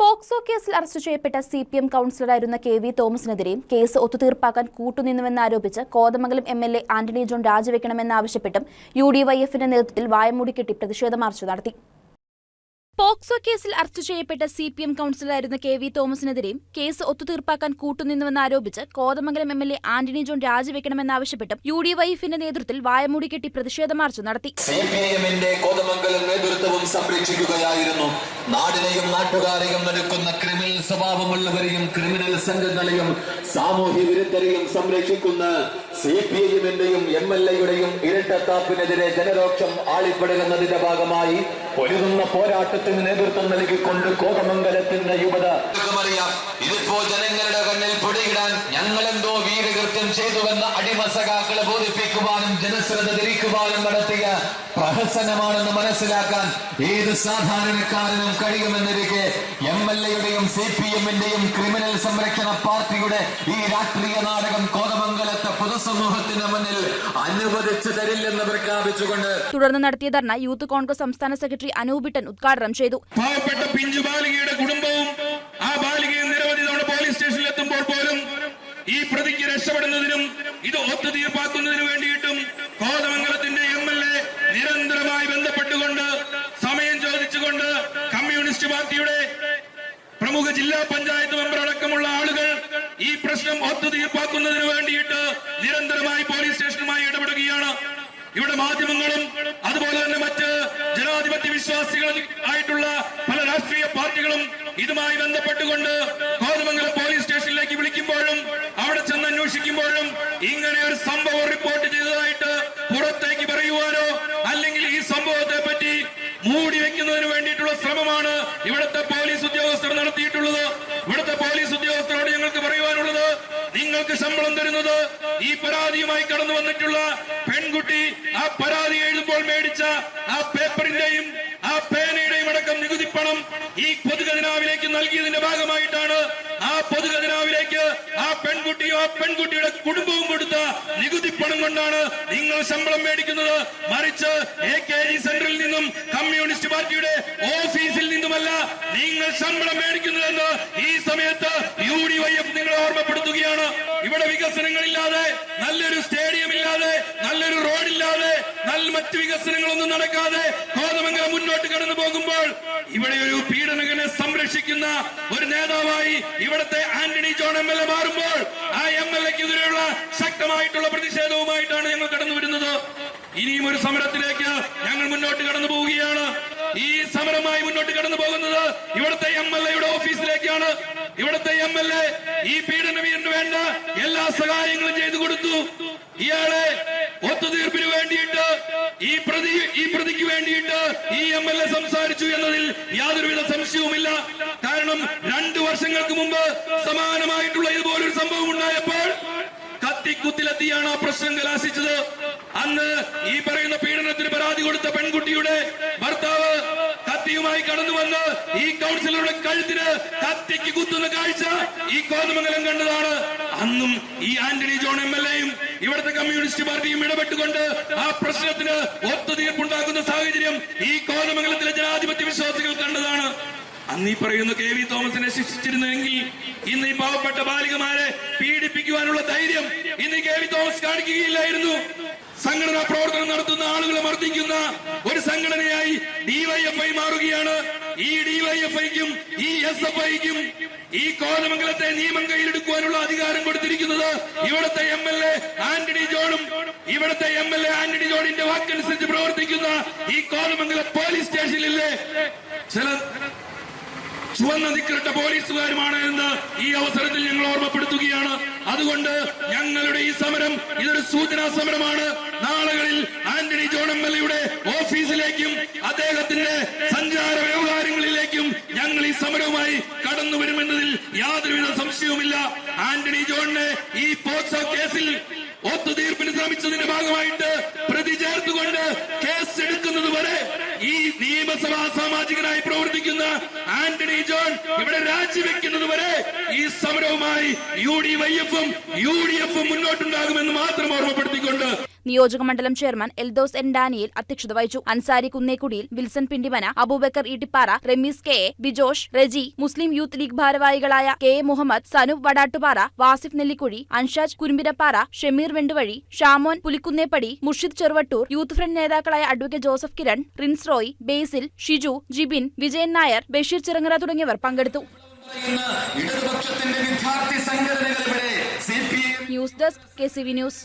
POCSO കേസിൽ arrest ചെയ്യപ്പെട്ട C P M കൌൺസിലറായിരുന്ന കെ വി തോമസിനെതിരെയും കേസ് ഒത്തുതീർപ്പാക്കാൻ കൂട്ടുനിന്നുവെന്നാരോപിച്ച് Kothamangalam M L A Antony John രാജിവെക്കണമെന്നാവശ്യപ്പെട്ടും U D Y എഫിന്റെ നേതൃത്വത്തിൽ വായമൂടി കെട്ടി പ്രതിഷേധ മാർച്ച് നടത്തി. പോക്സോ കേസിൽ അറസ്റ്റ് ചെയ്യപ്പെട്ട സി പി എം കൌൺസിലറായിരുന്ന കെ വി തോമസിനെതിരെയും കേസ് ഒത്തുതീർപ്പാക്കാൻ കൂട്ടുനിന്നുവെന്നാരോപിച്ച് Kothamangalam M L A Antony John രാജിവെക്കണമെന്നാവശ്യപ്പെട്ടും U D Y എഫിന്റെ നേതൃത്വത്തിൽ വായമൂടി കെട്ടി പ്രതിഷേധ മാർച്ച് നടത്തി. കോതമംഗലം നേതൃത്വവും സംരക്ഷിക്കുകയായിരുന്നു. നാടിനെയും നാട്ടുകാരെയും നടുക്കുന്ന ക്രിമിനൽ സ്വഭാവമുള്ളവരെയും ക്രിമിനൽ സംഘങ്ങളെയും സാമൂഹ്യ വിരുദ്ധരെയും സംരക്ഷിക്കുന്ന സി പി ഐഎമ്മിന്റെയും എം എൽ എയുടെയും ഇരട്ടത്താപ്പിനെതിരെ ജനരോക്ഷം ആളിപ്പെടുന്നതിന്റെ ഭാഗമായി ഒരുങ്ങുന്ന പോരാട്ടത്തിന് നേതൃത്വം നൽകിക്കൊണ്ട് കോതമംഗലത്തിന്റെ യുവത. ഇതിപ്പോ ജനങ്ങളുടെ കണ്ണിൽ പൊടിയിടാൻ ഞങ്ങളെന്തോ വീരകൃത്യം ചെയ്തുവെന്ന അടിമ സഖാക്കളെ ബോധിപ്പിക്കുവാനും ജനശ്രദ്ധ തിരിക്കുവാനും നടത്തിയ പ്രഹസനമാണെന്ന് മനസ്സിലാക്കാൻ ഏത് സാധാരണക്കാരനും കഴിയുമെന്നിരിക്കെ സി പി എമ്മിന്റെയും ക്രിമിനൽ സംരക്ഷണ പാർട്ടിയുടെ ഈ രാഷ്ട്രീയ നാടകം കോതമംഗലത്തെ പൊതുസമൂഹത്തിന് മുന്നിൽ അനുവദിച്ചു തരില്ലെന്ന് പ്രഖ്യാപിച്ചുകൊണ്ട് തുടർന്ന് നടത്തിയ ധർണ യൂത്ത് കോൺഗ്രസ് സംസ്ഥാന സെക്രട്ടറി അനൂപിട്ടൻ ഉദ്ഘാടനം ചെയ്തു. പാവപ്പെട്ട പിഞ്ചു ബാലികയുടെ കുടുംബവും ആ ബാലികയും നിരവധി തവണ പോലീസ് സ്റ്റേഷനിൽ എത്തുമ്പോൾ പോലും ഈ പ്രതിക്ക് രക്ഷപ്പെടുന്നതിനും ഇത് ഒത്തുതീർപ്പാക്കുന്നതിനു വേണ്ടിയിട്ടും കോതമംഗലത്തിന്റെ എം എൽ എ നിരന്തരമായി ബന്ധപ്പെട്ടുകൊണ്ട് സമയം ചോദിച്ചുകൊണ്ട് കമ്മ്യൂണിസ്റ്റ് പാർട്ടിയുടെ പ്രമുഖ ജില്ലാ പഞ്ചായത്ത് മെമ്പർ അടക്കമുള്ള ആളുകൾ ഈ പ്രശ്നം ഒത്തുതീർപ്പാക്കുന്നതിന് വേണ്ടിയിട്ട് നിരന്തരമായി പോലീസ് സ്റ്റേഷനുമായി ഇടപെടുകയാണ്. ഇവിടെ മാധ്യമങ്ങളും അതുപോലെ തന്നെ മറ്റ് ജനാധിപത്യ വിശ്വാസികൾ ആയിട്ടുള്ള പല രാഷ്ട്രീയ പാർട്ടികളും ഇതുമായി ബന്ധപ്പെട്ടുകൊണ്ട് കോതമംഗലം പോലീസ് സ്റ്റേഷനിലേക്ക് വിളിക്കുമ്പോഴും അവിടെ ചെന്ന് അന്വേഷിക്കുമ്പോഴും ഇങ്ങനെ ഒരു സംഭവം നിങ്ങൾക്ക് ശമ്പളം തരുന്നത് ഈ പരാതിയുമായി കടന്നു വന്നിട്ടുള്ള പെൺകുട്ടി ആ പരാതി എഴുതുമ്പോൾ മേടിച്ച ആ പേപ്പറിന്റെയും ആ പേനയുടെയും അടക്കം നികുതി പണം ഈ പൊതുഖജനാവിലേക്ക് നൽകിയതിന്റെ ഭാഗമായിട്ടാണ് ആ പൊതുഖജനാവിലേക്ക് ആ പെൺകുട്ടിയോ ആ പെൺകുട്ടിയുടെ കുടുംബവും കൊടുത്ത നികുതി പണം കൊണ്ടാണ് നിങ്ങൾ ശമ്പളം മേടിക്കുന്നത്. മറിച്ച് എ കെ ജി സെന്ററിൽ നിന്നും കമ്മ്യൂണിസ്റ്റ് പാർട്ടിയുടെ ഓഫീസിൽ നിന്നുമല്ല നിങ്ങൾ ശമ്പളം മേടിക്കുന്നതെന്ന് ഈ സമയത്ത് യു ഡി വൈ എഫ് നിങ്ങളെ ഓർമ്മപ്പെടുത്തുകയാണ് ഇവിടെ വികസനങ്ങളില്ലാതെ നല്ലൊരു സ്റ്റേഡിയം ഇല്ലാതെ നല്ലൊരു റോഡില്ലാതെ നല്ല മറ്റ് വികസനങ്ങളൊന്നും നടക്കാതെ കോതമംഗലം മുന്നോട്ട് കടന്നു പോകുമ്പോൾ ഇവിടെ ഒരു പീഡനകനെ സംരക്ഷിക്കുന്ന ഒരു നേതാവായി ഇവിടുത്തെ Antony John M L A മാറുമ്പോൾ ആ എം എൽ എക്കെതിരെയുള്ള ശക്തമായിട്ടുള്ള പ്രതിഷേധവുമായിട്ടാണ് ഞങ്ങൾ കടന്നു വരുന്നത്. ഇനിയും ഒരു സമരത്തിലേക്ക് ഞങ്ങൾ മുന്നോട്ട് കടന്നു പോവുകയാണ്. ഈ സമരമായി മുന്നോട്ട് കടന്നു പോകുന്നത് ഇവിടുത്തെ എം എൽ എയുടെ ഓഫീസിലേക്കാണ്. ഇവിടുത്തെ എം എൽ എ ഈ പീഡനവീരന് വേണ്ട. എല്ലാ സഹായങ്ങളും ചെയ്തു കൊടുത്തു. ഇയാളെ ഒത്തുതീർപ്പിന് വേണ്ടിയിട്ട് ഈ പ്രതി ഈ പ്രതിക്ക് വേണ്ടിയിട്ട് ഈ എം എൽ എ സംസാരിച്ചു എന്നതിൽ യാതൊരുവിധ സംശയവുമില്ല. കാരണം രണ്ടു വർഷങ്ങൾക്ക് മുമ്പ് സമാനമായിട്ടുള്ള ഇതുപോലൊരു സംഭവം ഉണ്ടായപ്പോൾ കത്തിക്കുത്തിലെത്തിയാണ് ആ പ്രശ്നം കലാശിച്ചത്. അന്ന് ഈ പറയുന്ന പീഡനത്തിന് പരാതി കൊടുത്ത പെൺകുട്ടിയുടെ കത്തിയുമായി കടന്നു വന്ന് ഈ കൗൺസിലറുടെ കഴുത്തിന് കത്തിക്ക് കുത്തുന്ന കാഴ്ച ഈ കോതമംഗലം കണ്ടതാണ്. അന്നും ഈ ആന്റണി ജോൺ എം എൽ എയും ഇവിടുത്തെ കമ്മ്യൂണിസ്റ്റ് പാർട്ടിയും ഇടപെട്ടുകൊണ്ട് ആ പ്രശ്നത്തിന് ഒത്തുതീർപ്പുണ്ടാക്കുന്ന സാഹചര്യം ഈ കോതമംഗലത്തിലെ ജനാധിപത്യ വിശ്വാസികൾ കണ്ടതാണ്. അന്ന് ഈ പറയുന്ന കെ വി തോമസിനെ ശിക്ഷിച്ചിരുന്നെങ്കിൽ ഇന്ന് ഈ പാവപ്പെട്ട ബാലികമാരെ പീഡിപ്പിക്കുവാനുള്ള ധൈര്യം ഇന്ന് കെ വി തോമസ് കാണിക്കുകയില്ലായിരുന്നു. സംഘടനാ പ്രവർത്തനം നടത്തുന്ന ആളുകളെ മർദ്ദിക്കുന്ന ഒരു സംഘടനയായി ഡിവൈഎഫ്ഐ മാറുകയാണ്. ഈ ഡിവൈഎഫ്ഐക്കും ഈ എസ് എഫ് ഐക്കും ഈ കോതമംഗലത്തെ നിയമം കയ്യിലെടുക്കുവാനുള്ള അധികാരം കൊടുത്തിരിക്കുന്നത് ഇവിടുത്തെ എം എൽ എ ആന്റണി ജോണും ഇവിടുത്തെ എം എൽ എ ആന്റണി ജോണിന്റെ വാക്കനുസരിച്ച് പ്രവർത്തിക്കുന്ന ഈ കോതമംഗലം പോലീസ് സ്റ്റേഷനിലെ ചില ചുവന്ന നിക്കറിട്ട പോലീസുകാരുമാണ് എന്ന് ഈ അവസരത്തിൽ ഞങ്ങൾ ഓർമ്മപ്പെടുത്തുകയാണ്. അതുകൊണ്ട് ഞങ്ങളുടെ ഈ സമരം ഇതൊരു സൂചനാ സമരമാണ് നാളുകളിൽ ആന്റണി ജോൺ എം എൽ എയുടെ ഓഫീസിലേക്കും അദ്ദേഹത്തിന്റെ സഞ്ചാര വ്യവഹാരങ്ങളിലേക്കും ഞങ്ങൾ ഈ സമരവുമായി കടന്നു വരുമെന്നതിൽ യാതൊരുവിധ സംശയവുമില്ല. ആന്റണി ജോണിനെ ഈ പോക്സോ കേസിൽ ഒത്തുതീർപ്പിന് ശ്രമിച്ചതിന്റെ ഭാഗമായിട്ട് പ്രതി ചേർത്തുകൊണ്ട് കേസ് എടുക്കുന്നത് വരെ ഈ നിയമസഭാ സാമാജികനായി പ്രവർത്തിക്കുന്ന ആന്റണി ജോൺ ഇവിടെ രാജിവെക്കുന്നത് വരെ ഈ സമരവുമായി യു ഡി വൈ എഫും യു ഡി എഫും മുന്നോട്ടുണ്ടാകുമെന്ന് മാത്രം ഓർമ്മപ്പെടുത്തിക്കൊണ്ട് നിയോജക മണ്ഡലം ചെയർമാൻ എൽദോസ് എൻ ഡാനിയൽ അധ്യക്ഷത വഹിച്ചു. Ansari കുന്നേക്കുടിയിൽ Wilson Pindimana Aboobacker Eettippara Rameez K A Bijosh Reji Muslim Youth League ഭാരവാഹികളായ K A Muhammad Sanu Vadattupara Wasif Nellikuzhi Anshaj Kurumbirappara Shameer Venduvazhi Shamon Pulikunnepady Murshid Cheruvattoor youth front നേതാക്കളായ advocate Joseph Kiran Rins Roy Basil Shiju Jibin Vijayan Nair Basheer Chirangara തുടങ്ങിയവർ പങ്കെടുത്തു. News desk K C V news.